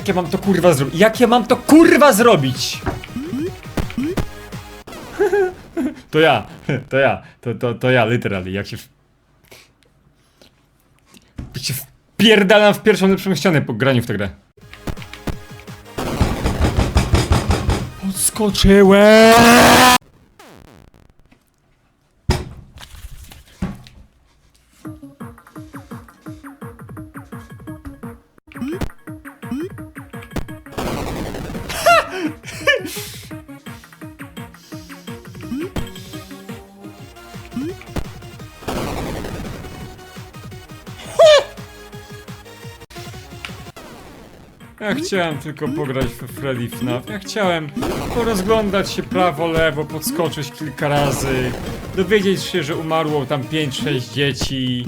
Jak ja mam to kurwa zrobić? Ja mam to kurwa zrobić? To ja, to ja, to, to, to ja, literally, jak się w... Jak się wpierdalam w pierwszą lepszą ścianę po graniu w tę grę. Podskoczyłem! Ja chciałem tylko pograć w Freddy FNAF. Ja chciałem porozglądać się prawo, lewo, podskoczyć kilka razy, dowiedzieć się, że umarło tam 5-6 dzieci,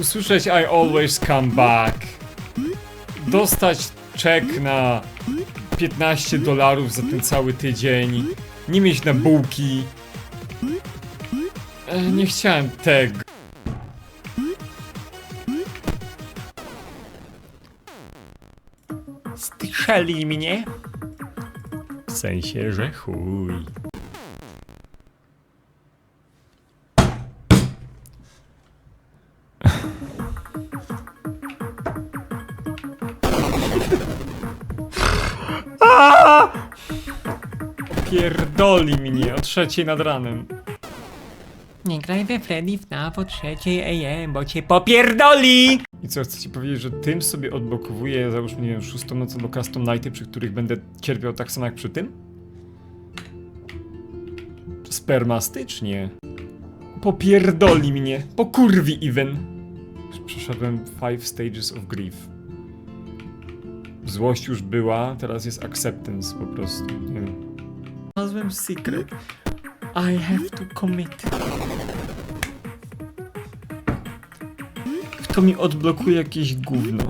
usłyszeć I always come back, dostać czek na 15 dolarów za ten cały tydzień, nie mieć na bułki. E, Nie chciałem tego. Słyszeli mnie? W sensie, że chuj. Pierdoli mnie o trzeciej nad ranem. Nie graj we Freddy FNAF o trzeciej AM, bo cię popierdoli! I co, chcecie powiedzieć, że tym sobie odblokowuję, załóżmy, nie wiem, szóstą noc albo custom nighty, przy których będę cierpiał tak samo jak przy tym? Spermastycznie. Popierdoli mnie. Pokurwi even. Przeszedłem five stages of grief. Złość już była, teraz jest acceptance po prostu. Nie wiem. Znalazłem secret. I have to commit. Kto mi odblokuje jakieś gówno?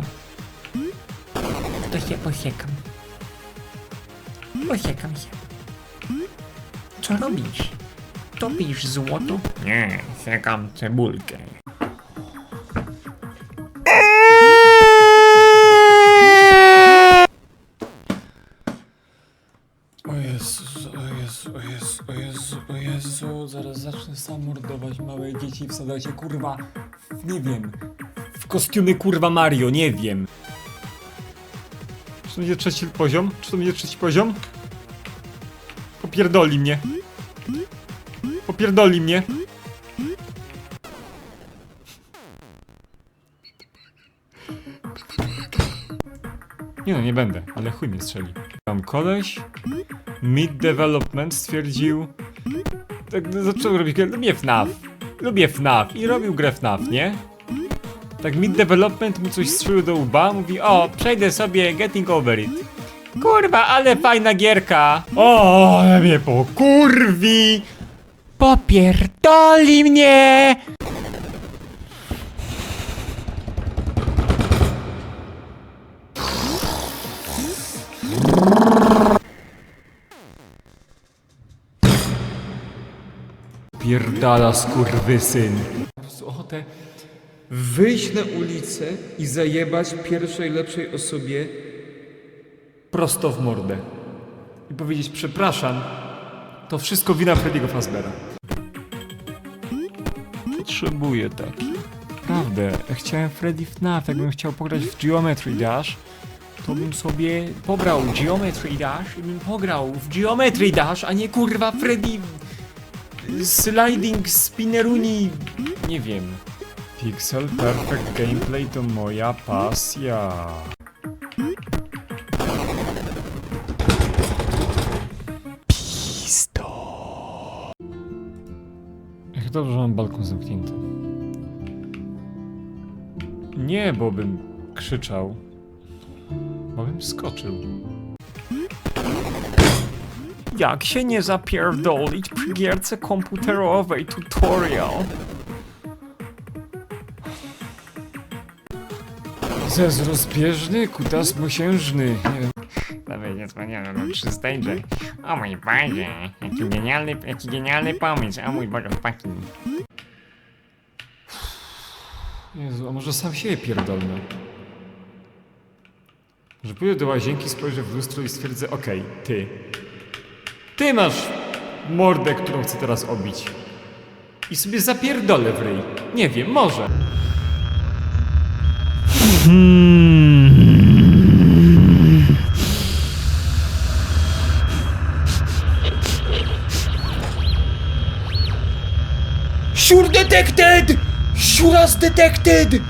To się posiekam. Posiekam się. Co robisz? Topisz złoto? Nie, sekam cebulkę. Zaraz zacznę sam mordować małe dzieci i wsadzać je, kurwa, w- nie wiem, w kostiumy kurwa Mario, nie wiem. Czy to będzie trzeci poziom? Czy to będzie trzeci poziom? Popierdoli mnie. Popierdoli mnie. Nie no, nie będę, ale chuj mnie strzeli. Mam koleś, Mid Development stwierdził, tak no, zaczął robić grę, lubię FNAF, lubię FNAF i robił grę FNAF, nie? Tak Mid Development mu coś strzelił do łba, mówi, o, przejdę sobie Getting Over It. Kurwa, ale fajna gierka! O, ale mnie pokurwi! Popierdoli mnie! Pierdala skurwysyn. Po prostu ochotę wyjść na ulicę i zajebać pierwszej lepszej osobie prosto w mordę. I powiedzieć przepraszam, to wszystko wina Freddy'ego Fazbera. Potrzebuję taki. Prawdę, chciałem Freddy FNAF, jakbym chciał pograć w Geometry Dash, to bym sobie pobrał Geometry Dash i bym pograł w Geometry Dash, a nie kurwa Freddy Sliding Spinneruni, nie wiem. Pixel Perfect Gameplay to moja pasja. Pisto. Jak dobrze, że mam balkon zamknięty. Nie, bo bym krzyczał. Bo bym skoczył. Jak się nie zapierdolić przy gierce komputerowej tutorial? Zez rozbieżny, kutas mosiężny. Nie wiem. Nawet nie wspomniałem, mam trzy stage. O mój Boże, jaki genialny, jaki genialny pomysł, o mój Boże, chłopaki. Jezu, a może sam siebie pierdolny? Że pójdę do łazienki, spojrzę w lustro i stwierdzę, okej, ty. Ty masz mordę, którą chcę teraz obić. I sobie zapierdolę w ryj. Nie wiem, może. Sure detected! Sure detected!